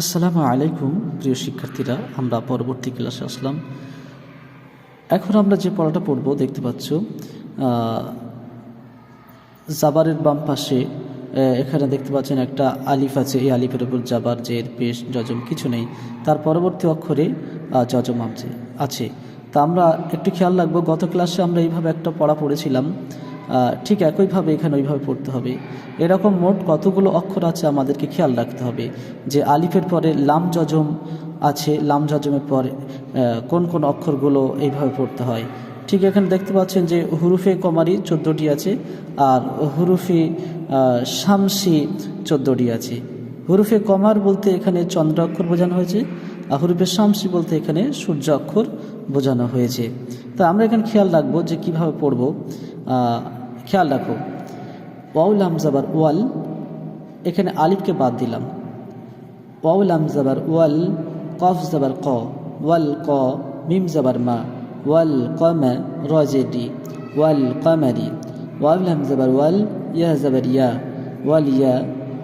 আসসালামু আলাইকুম, প্রিয় শিক্ষার্থীরা, আমরা পরবর্তী ক্লাসে আসলাম। এখন আমরা যে পড়াটা পড়ব, দেখতে পাচ্ছ জাবারের বাম পাশে এখানে দেখতে পাচ্ছেন একটা আলিফ আছে। এই আলিফের উপর জাবার, জের, পেশ, জজম কিছু নেই। তার পরবর্তী অক্ষরে জজম আছে। আছে। তা আমরা একটু খেয়াল রাখব, গত ক্লাসে আমরা এইভাবে একটা পড়া পড়েছিলাম। ঠিক একইভাবে এখানে ওইভাবে পড়তে হবে। এরকম মোট কতগুলো অক্ষর আছে আমাদেরকে খেয়াল রাখতে হবে। যে আলিফের পরে লাম জজম আছে, লাম জজমের পরে কোন কোন অক্ষরগুলো এইভাবে পড়তে হয়। ঠিক এখানে দেখতে পাচ্ছেন যে হুরুফে কমারি চোদ্দোটি আছে আর হুরুফে শামসি চোদ্দোটি আছে। হুরুফে কমার বলতে এখানে চন্দ্র অক্ষর বোঝানো হয়েছে আর হুরুফে শামসি বলতে এখানে সূর্য অক্ষর বোঝানো হয়েছে। তা আমরা এখানে খেয়াল রাখব যে কীভাবে পড়ব। খেয়াল রাখো। ওয়াউল আমজাবার ওয়াল, এখানে আলিফকে বাদ দিলাম। ওয়াউল আমজাবার ওয়াল, কফ জাবার ক, ওয়াল ক, মিম জাবার মা, ওয়াল কমা রজেডি, ওয়াল কমারি। ওয়াউল আমজাবার ওয়াল, ইয়া জাবার ইয়া, ওয়াল ইয়া,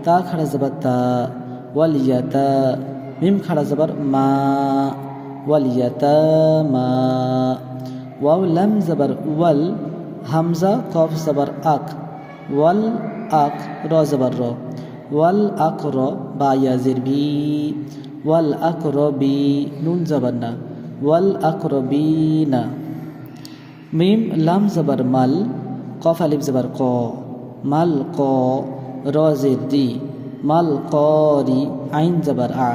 তা খাড়া জাবার তা, ওয়াল ইয়া তা, মিম খাড়া জাবার মা, ওয়াল ইয়া তা মা। ওয়াউ লাম জাবার ওয়াল হামজা কফ জাবার আক, ওয়াল আক র জাবার র, ওয়াল আক র বা ইয়াজের বি, ওয়াল আক র বি নুন জাবার না, ওয়াল আক র বি না। মিম লাম জাবার মাল, কফ আলিফ জাবার ক, মাল ক র জের দি, মাল ক আইন জাবার আ,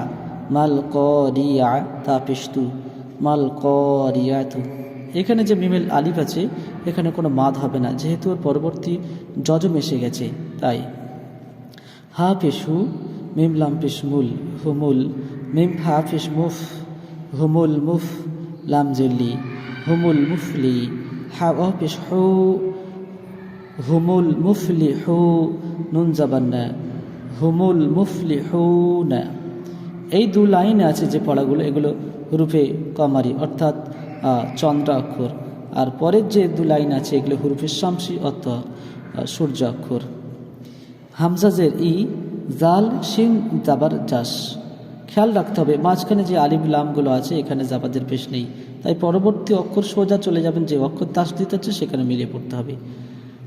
মাল ক তা পেশতু মাল ক রিয়াতু এখানে যে মিমেল আলিফ আছে, এখানে কোনো মাদ হবে না, যেহেতু ওর পরবর্তী জজম এসে গেছে, তাই। হা পেশু, মিম লাম পেশ মুল হুমুল, মিম হা পেশ মুফ হুমুল মুফ, লাম জেল্লি, হুমুল মুফলি, হা অ পেশ হু হুমুল মুফলি হু, নুন জাবান্না হুমুল মুফলি হু না। এই দু লাইনে আছে যে পড়াগুলো, এগুলো রূপে কমারি, অর্থাৎ চন্দ্র অক্ষর। আর পরের যে দু লাইন আছে এগুলো হুরুফে শামসি অর্থাৎ আহ, সূর্য অক্ষর। হামজাজের ই জাল শিন জাবার জাস। খেয়াল রাখতে হবে মাঝখানে যে আলিফ লামগুলো আছে এখানে জাবাদের পেশ নেই। তাই পরবর্তী অক্ষর সোজা চলে যাবেন যে অক্ষর তাস দিতে হচ্ছে সেখানে মিলিয়ে পড়তে হবে।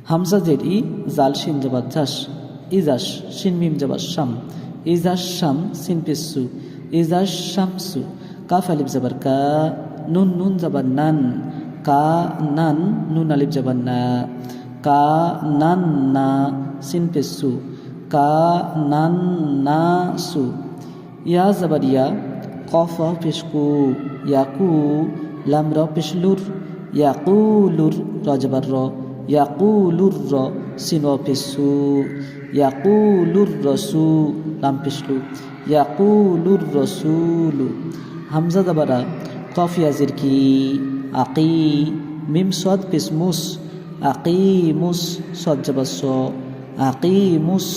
হামজাজের ই জাল শিন জাবার জাস। ইজাস শিন মিম জাবার শাম। ইজাস শাম সিন পেসু ইজাস শামসু কাফ আলিফ জাবার কা। নুন নুন জাবার নান কা নান নুন আলিফ জাবার না কা নান না সিন পেসু কা নান না সু ইয়া জাবার ইয়া কফ পেশকু ইয়াকু লাম র পেশলুর ইয়াকুলুর র জাবার র ইয়াকুলুর র সিন পেসু ইয়াকুলুর রসু লাম পেশলু ইয়াকুলুর রসুলু হামজা দাবারা কফ ইয়াজির কি আকি মিম সদ পেসমুস আকি মুস সদ জবাস আকি মুস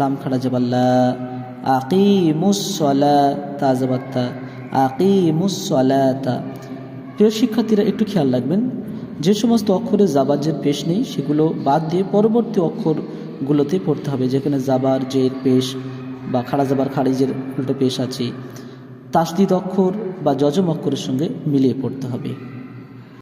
লাম খাড়া জবাল্লা আকি মুসলা তা জবাত্তা আকি মুসলাতা প্রিয় শিক্ষার্থীরা, একটু খেয়াল রাখবেন, যে সমস্ত অক্ষরে জাবাজের পেশ নেই, সেগুলো বাদ দিয়ে পরবর্তী অক্ষরগুলোতে পড়তে হবে, যেখানে জাবার, জের, পেশ বা খাড়া জাবার খারিজের উল্টো পেশ আছে। তাসদিদ অক্ষর বা যজম অক্ষরের সঙ্গে মিলিয়ে পড়তে হবে।